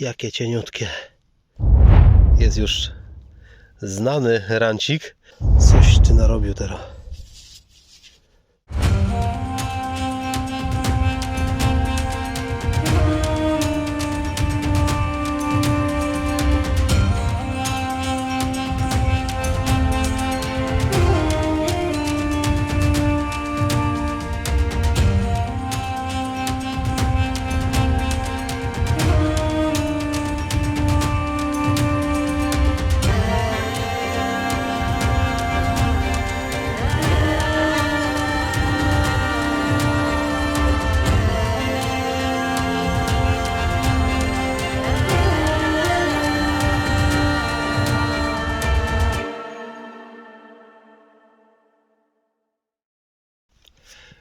Jakie cieniutkie. Jest już znany rancik. Coś ty narobił teraz.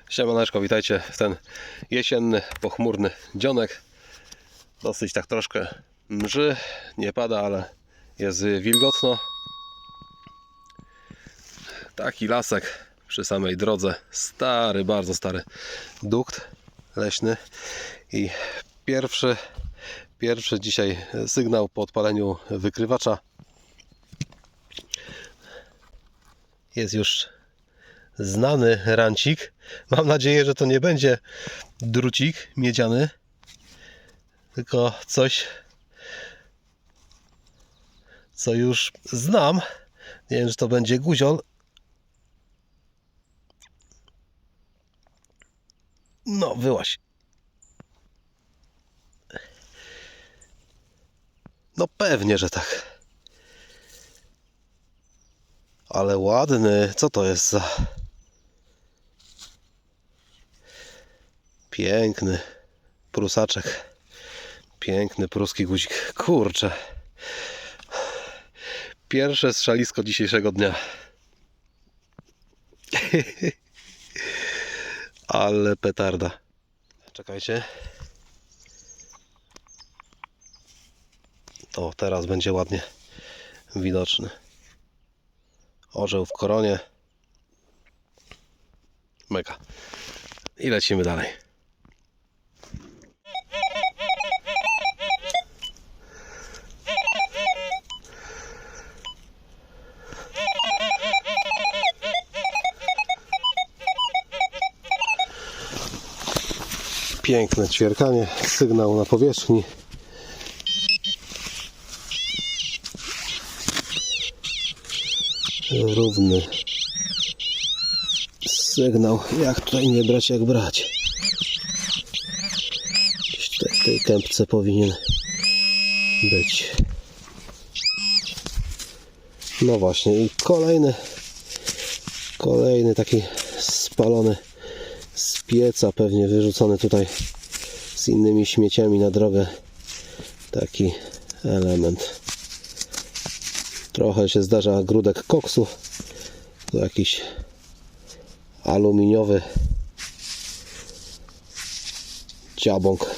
Siemaneczko, witajcie w ten jesienny, pochmurny dzionek. Dosyć tak troszkę mrzy, nie pada, ale jest wilgotno. Taki lasek przy samej drodze. Stary, bardzo stary dukt leśny. I pierwszy, pierwszy dzisiaj sygnał po odpaleniu wykrywacza. Jest już znany rancik. Mam nadzieję, że to nie będzie drucik miedziany, tylko coś, co już znam. Nie wiem, czy to będzie guziol. No, wyłaś. No pewnie, że tak. Ale ładny. Co to jest za... Piękny prusaczek. Piękny pruski guzik. Kurczę. Pierwsze strzelisko dzisiejszego dnia. Ale petarda. Czekajcie. O, teraz będzie ładnie widoczny. Orzeł w koronie. Mega. I lecimy dalej. Piękne ćwierkanie, sygnał na powierzchni. Równy sygnał. Jak tutaj nie brać, jak brać. Gdzieś tutaj w tej kępce powinien być. No właśnie i kolejny kolejny taki spalony pieca pewnie wyrzucony tutaj z innymi śmieciami na drogę. Taki element. Trochę się zdarza grudek koksu. To jakiś aluminiowy ciabąk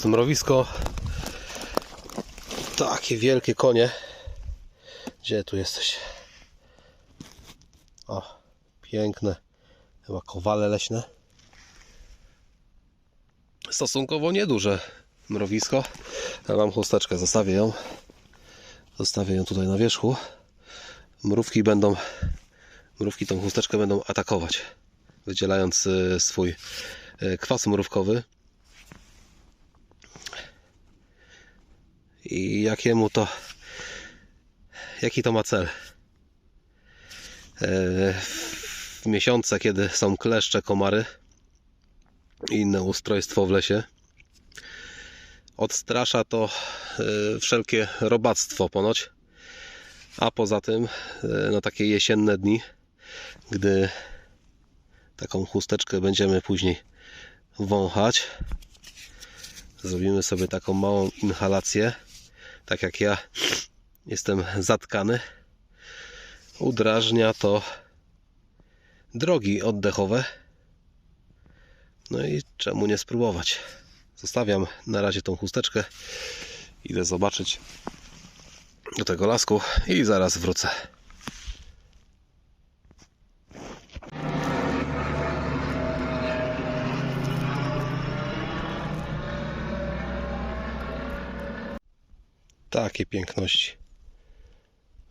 Jest mrowisko. Takie wielkie konie. Gdzie tu jesteś? O, piękne. Chyba kowale leśne. Stosunkowo nieduże mrowisko. Ja mam chusteczkę, zostawię ją. Zostawię ją tutaj na wierzchu. Mrówki będą, mrówki tą chusteczkę będą atakować, wydzielając e, swój e, kwas mrówkowy. I jakiemu to jaki to ma cel E, w miesiące kiedy są kleszcze, komary i inne ustrojstwo w lesie odstrasza to e, wszelkie robactwo ponoć. A poza tym e, na takie jesienne dni, gdy taką chusteczkę będziemy później wąchać, zrobimy sobie taką małą inhalację, tak jak ja jestem zatkany. Udrażnia to drogi oddechowe. No i czemu nie spróbować? Zostawiam na razie tą chusteczkę. Idę zobaczyć do tego lasku i zaraz wrócę. Takie piękności.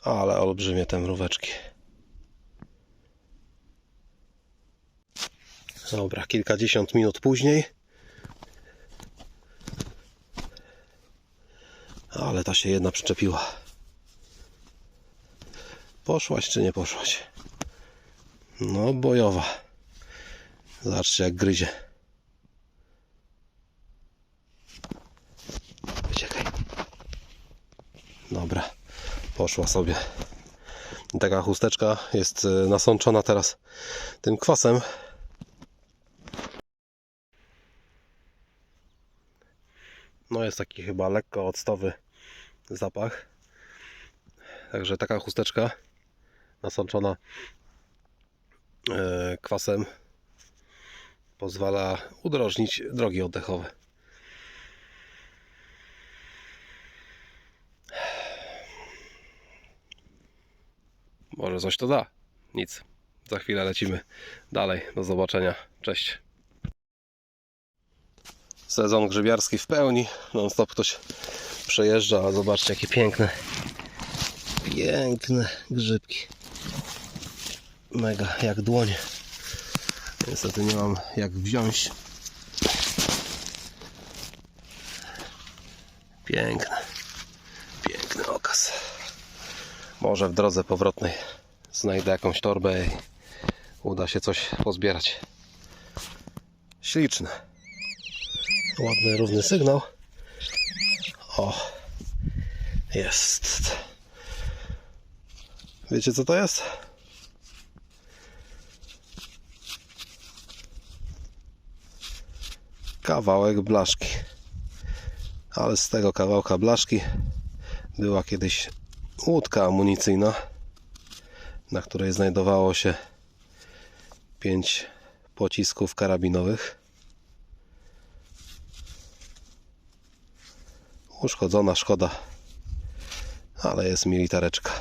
Ale olbrzymie te mróweczki. Dobra, kilkadziesiąt minut później. Ale ta się jedna przyczepiła. Poszłaś czy nie poszłaś? No, bojowa. Zobaczcie, jak gryzie. Uciekaj. Dobra, poszła sobie. Taka chusteczka jest e, nasączona teraz tym kwasem. No jest taki chyba lekko octowy zapach. Także taka chusteczka nasączona e, kwasem pozwala udrożnić drogi oddechowe. Może coś to da. Nic. Za chwilę lecimy dalej. Do zobaczenia. Cześć. Sezon grzybiarski w pełni. Non stop ktoś przejeżdża. A zobaczcie jakie piękne. Piękne grzybki. Mega jak dłonie. Niestety nie mam jak wziąć. Piękne. Piękny okaz. Może w drodze powrotnej znajdę jakąś torbę i uda się coś pozbierać. Śliczne. Ładny, równy sygnał. O, jest. Wiecie co to jest? Kawałek blaszki. Ale z tego kawałka blaszki była kiedyś łódka amunicyjna, na której znajdowało się pięć pocisków karabinowych. Uszkodzona szkoda, ale jest militareczka.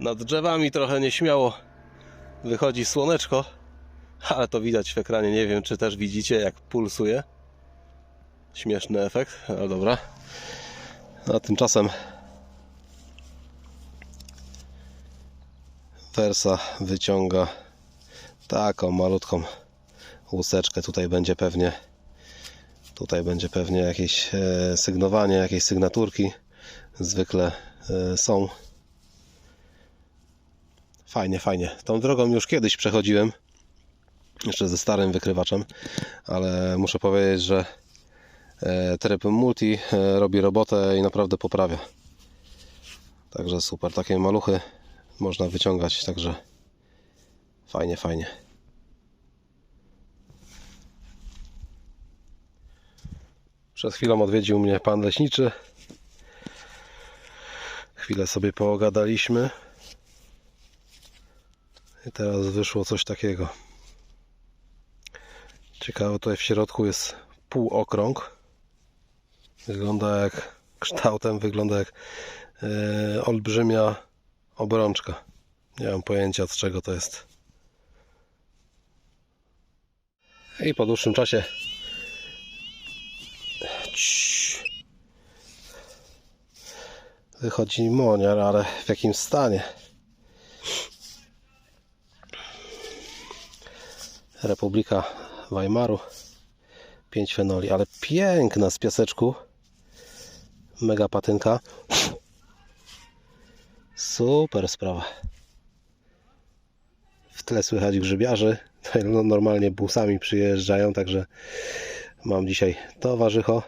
Nad drzewami trochę nieśmiało wychodzi słoneczko, ale to widać w ekranie. Nie wiem, czy też widzicie, jak pulsuje. Śmieszny efekt, ale dobra. A tymczasem Versa wyciąga taką malutką łuseczkę. Tutaj będzie pewnie tutaj będzie pewnie jakieś e, sygnowanie, jakieś sygnaturki. Zwykle e, są. Fajnie, fajnie. Tą drogą już kiedyś przechodziłem. Jeszcze ze starym wykrywaczem, ale muszę powiedzieć, że e, tryb multi robi robotę i naprawdę poprawia. Także super. Takie maluchy można wyciągać, także fajnie, fajnie. Przed chwilą odwiedził mnie pan leśniczy. Chwilę sobie poogadaliśmy. I teraz wyszło coś takiego. Ciekawe, tutaj w środku jest półokrąg. Wygląda jak kształtem, wygląda jak e, olbrzymia obrączka. Nie mam pojęcia z czego to jest. I po dłuższym czasie wychodzi moniar, ale w jakim stanie? Republika Weimaru 5 fenoli, ale piękna z piaseczku mega patynka Super sprawa. W tle słychać grzybiarzy. No, normalnie busami przyjeżdżają, także mam dzisiaj towarzycho.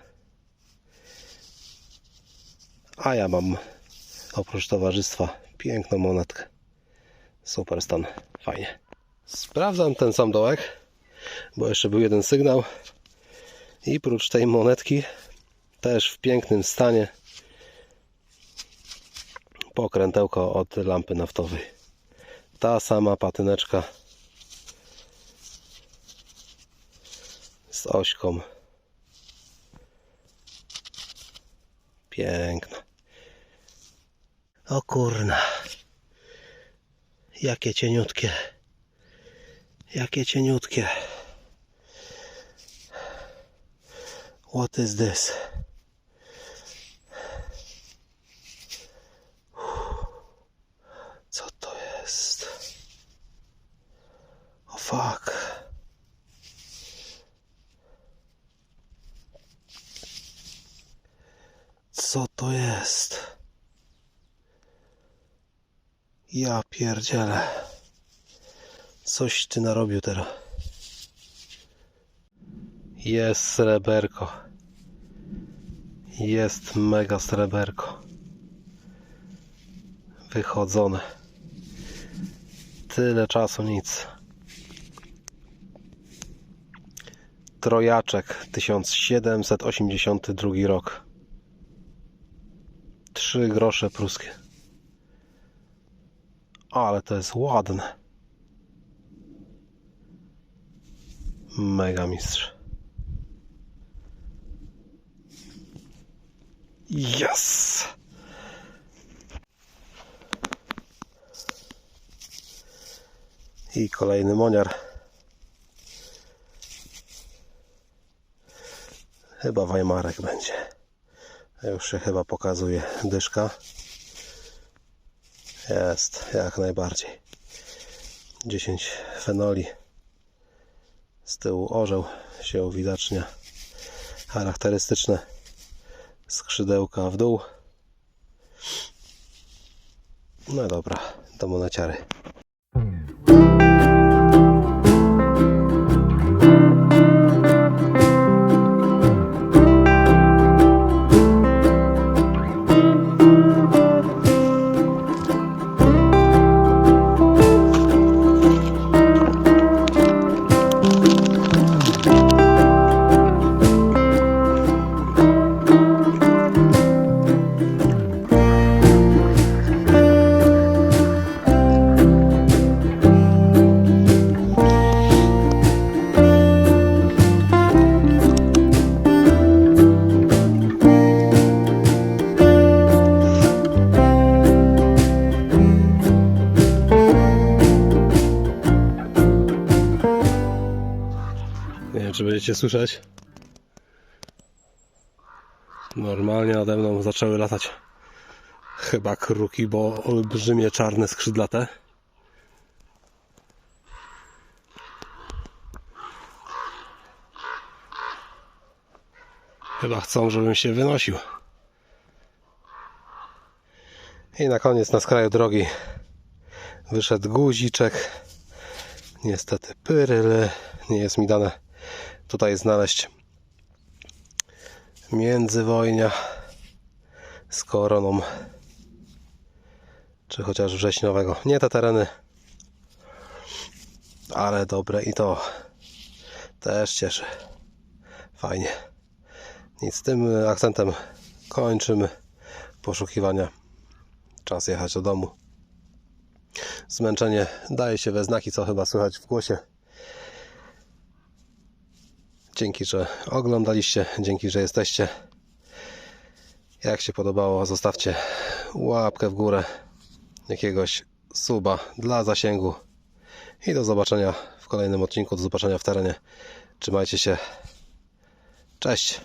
A ja mam oprócz towarzystwa piękną monetkę. Super stan, fajnie. Sprawdzam ten sam dołek, bo jeszcze był jeden sygnał. I prócz tej monetki, też w pięknym stanie, pokrętełko od lampy naftowej. Ta sama patyneczka z ośką. Piękna. O kurna. Jakie cieniutkie. Jakie cieniutkie. What is this? Co to jest? O fuck. Co to jest? Ja pierdzielę. Coś ty narobił teraz. Jest sreberko. Jest mega sreberko. Wychodzone. Tyle czasu nic. Trojaczek 1782 rok. Trzy grosze pruskie. Ale to jest ładne. Mega mistrz. Yes! I kolejny moniar. Chyba Weimarek będzie. Już się chyba pokazuje dyszka. Jest, jak najbardziej. 10 fenoli. Z tyłu orzeł się uwidacznia. Charakterystyczne skrzydełka w dół. No dobra, do moneciary. Nie wiem, czy będziecie słyszeć. Normalnie nade mną zaczęły latać chyba kruki, bo olbrzymie czarne skrzydlate. Chyba chcą, żebym się wynosił. I na koniec na skraju drogi wyszedł guziczek. Niestety pyryle nie jest mi dane tutaj znaleźć międzywojnia z koroną czy chociaż wrześniowego. Nie te tereny, ale dobre i to też cieszy. Fajnie. Nic, tym akcentem kończymy poszukiwania. Czas jechać do domu. Zmęczenie daje się we znaki, co chyba słychać w głosie. Dzięki, że oglądaliście, dzięki, że jesteście. Jak się podobało, zostawcie łapkę w górę, jakiegoś suba dla zasięgu i do zobaczenia w kolejnym odcinku, do zobaczenia w terenie. Trzymajcie się. Cześć!